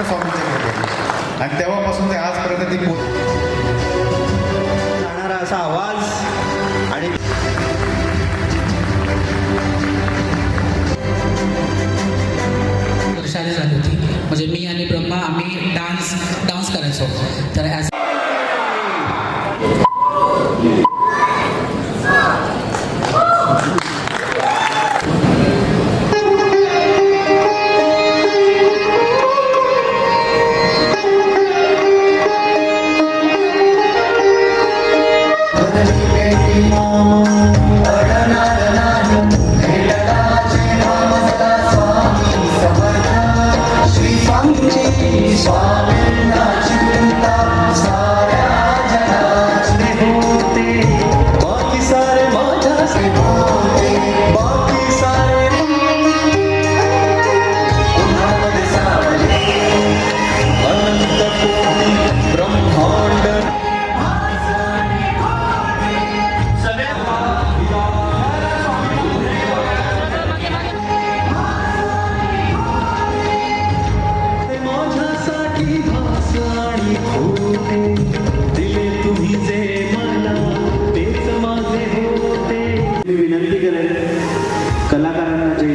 फक्त स्वामींच्या कृपेने आणि तेव्हापासून ते आजपर्यंत ती जाणारा असा आवाज आणि वर्षाने झाली होती. म्हणजे मी आणि ब्रह्मा आम्ही डान्स डान्स करायचो. तर ॲज माझ्याचे होते मी विनंती करेन कलाकारांना ते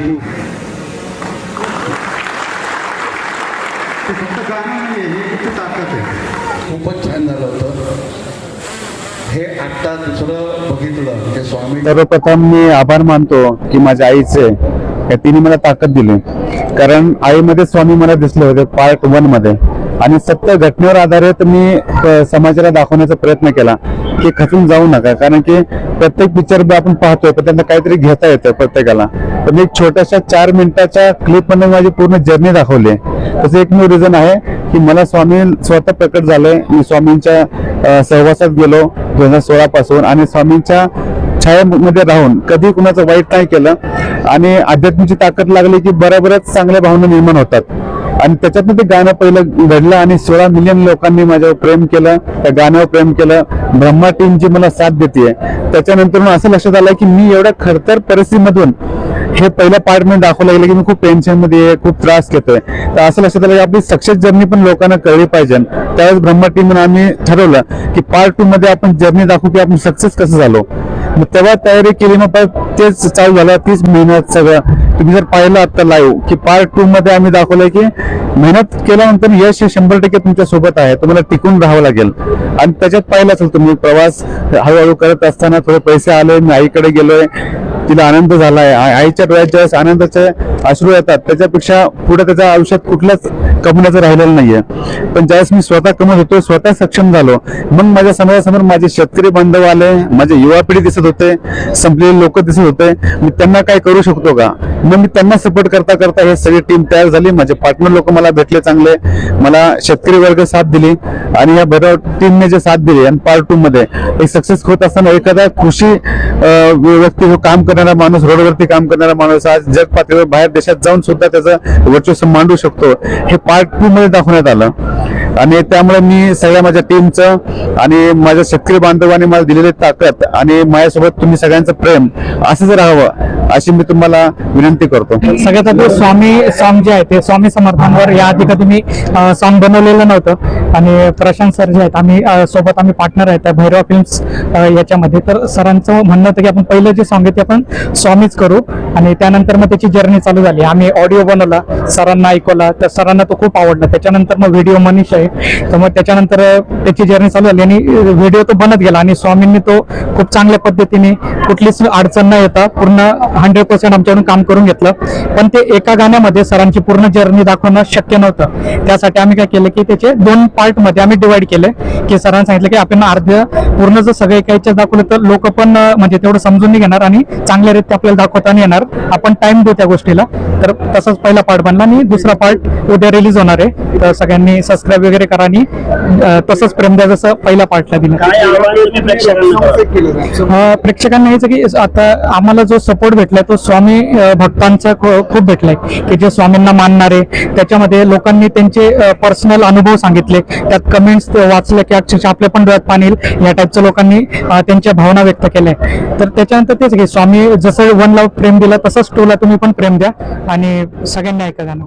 फक्त गाणं नाही हे फक्त ताकद आहे. खूपच छान झालं होतं. हे आत्ता दुसरं बघितलं ते स्वामी सर्वप्रथम मी आभार मानतो की माझ्या आईचे या तिने मला ताकद दिली. कारण आईमध्ये स्वामी मला दिसले होते पार्ट वनमध्ये. आणि सत्य घटनेवर आधारित मी समाजाला दाखवण्याचा प्रयत्न केला की खचून जाऊ नका. कारण की प्रत्येक पिक्चर आपण पाहतोय पण त्यांना काहीतरी घेता येतं प्रत्येकाला. तर मी एक छोट्याशा चार मिनिटाच्या क्लिपमध्ये माझी पूर्ण जर्नी दाखवली तसं एकमेव रिझन आहे की मला स्वामी स्वतः प्रकट झालंय. मी स्वामींच्या सहवासात गेलो दोन हजार सोळा पासून आणि स्वामींच्या छायामध्ये राहून कधी कुणाचं वाईट नाही केलं. आणि अध्यात्माची ताकद लागली की बरोबरच चांगल्या भावना निर्माण होतात. आणि त्याच्यातनं ते गाणं पहिलं घडलं आणि सोळा मिलियन लोकांनी माझ्यावर प्रेम केलं त्या गाण्यावर प्रेम केलं. ब्रह्मा टीम जी मला साथ देते त्याच्यानंतर असं लक्षात आलं की मी एवढ्या खडतर परिस्थितीमधून हे पहिल्या पार्ट मी दाखवलं गेलं की मी खूप टेन्शनमध्ये आहे, खूप त्रास घेतोय. तर असं लक्षात आलं की आपली सक्सेस जर्नी पण लोकांना कळली पाहिजे. त्यावेळेस ब्रह्मा टीम आम्ही ठरवलं की पार्ट टू मध्ये आपण जर्नी दाखवू की आपण सक्सेस कसं झालो. मग तेव्हा तयारी केली मग तेच चालू झालं तीच मेहनत सगळं. तुम्ही जर पाहिलं आता लाईव्ह की पार्ट टू मध्ये आम्ही दाखवलंय की मेहनत केल्यानंतर यश हे शंभर टक्के तुमच्यासोबत आहे. तुम्हाला टिकून राहावं लागेल. आणि त्याच्यात पाहिलं असेल तुम्ही प्रवास हळूहळू करत असताना थोडे पैसे आले मी आईकडे गेलोय. तिला आनंद झालाय. आईच्या डोळ्यात ज्यावेळेस आनंदाचे अश्रू येतात त्याच्यापेक्षा पुढे त्याच्या आयुष्यात कुठलाच कमवण्याचं राहिलेलं नाहीये. पण ज्यावेळेस मी स्वतः कमवत होतो स्वतः सक्षम झालो मग माझ्या समाजासमोर माझे शेतकरी बांधव आले माझे युवा पिढी दिसत होते संपलेले लोक दिसत होते. मी त्यांना काय करू शकतो का? मग मी त्यांना सपोर्ट करता करता हे सगळी टीम तयार झाली. माझे पार्टनर लोक मला भेटले चांगले. मला शेतकरी वर्ग साथ दिली. आणि या बरोबर टीमने जे साथ दिली आणि पार्ट टू मध्ये एक सक्सेस होत असताना एखादा कृषी व्यक्ती जो काम करणारा माणूस रोडवरती काम करणारा माणूस आज जग पातळीवर बाहेर देशात जाऊन सुद्धा त्याचं वर्चस्व मांडू शकतो. हे पार्ट टू मध्ये दाखवण्यात आलं. आणि त्यामुळे मी सगळ्या माझ्या टीमचं आणि माझ्या शेतकरी बांधवांनी मला दिलेली ताकद आणि माझ्यासोबत तुम्ही सगळ्यांचं प्रेम असंच राहावं अशी मी तुम्हाला विनंती करतो. सगळ्यात आधी स्वामी सॉन्ग जे आहे ते स्वामी समर्थांवर या आधी कधी मी सॉन्ग बनवलेलं नव्हतं. आणि प्रशांत सर जे आहेत आम्ही सोबत आम्ही पार्टनर आहेत त्या भैरवा फिल्म्स याच्यामध्ये. तर सरांचं म्हणणं होतं की आपण पहिलं जे सॉन्ग आहे ते आपण स्वामीच करू. आणि त्यानंतर मग त्याची जर्नी चालू झाली. आम्ही ऑडिओ बनवला सरांना ऐकवला. तर सरांना तो खूप आवडला. त्याच्यानंतर मग व्हिडिओ मनीष आहे. तर मग त्याच्यानंतर त्याची जर्नी चालू झाली आणि व्हिडिओ तो बनत गेला आणि स्वामींनी तो खूप चांगल्या पद्धतीने कुठलीच अडचण न येता पूर्ण हंड्रेड पर्सेंट आमच्याकडून काम करून घेतलं. पण ते एका गाण्यामध्ये सरांची पूर्ण जर्नी दाखवणं शक्य नव्हतं. त्यासाठी आम्ही काय केलं की त्याचे दोन पार्टमध्ये आम्ही डिवाइड केले की सरांनी सांगितलं की आपण अर्ध पूर्ण जर सगळे काहीच्या दाखवलं तर लोक पण म्हणजे तेवढं समजून नाही घेणार आणि चांगल्या रीत्या आपल्याला दाखवता नाही येणार. आपण टाइम देऊ त्या गोष्टीला. तर तसाच पहिला पार्ट बनला आणि दुसरा पार्ट उद्या रिलीज होणार आहे. तर सगळ्यांनी सबस्क्राईब वगैरे करा आणि अं, तसंच प्रेम द्या जसं पहिल्या पार्टला दिलं. प्रेक्षकांना हेच की आता आम्हाला जो सपोर्ट भेटलाय तो स्वामी भक्तांचा खूप भेटलाय. की जे स्वामींना मानणारे त्याच्यामध्ये लोकांनी त्यांचे पर्सनल अनुभव सांगितले. त्यात कमेंट्स वाचले की अक्षरशः आपल्या पण डोळ्यात पाणी येईल. या टाईपच्या लोकांनी त्यांच्या भावना व्यक्त केल्या. तर त्याच्यानंतर तेच की स्वामी जसं वन लव प्रेम दिलं तसंच टूला तुम्ही पण प्रेम द्या. आणि सगळ्यांनी ऐका गाणं.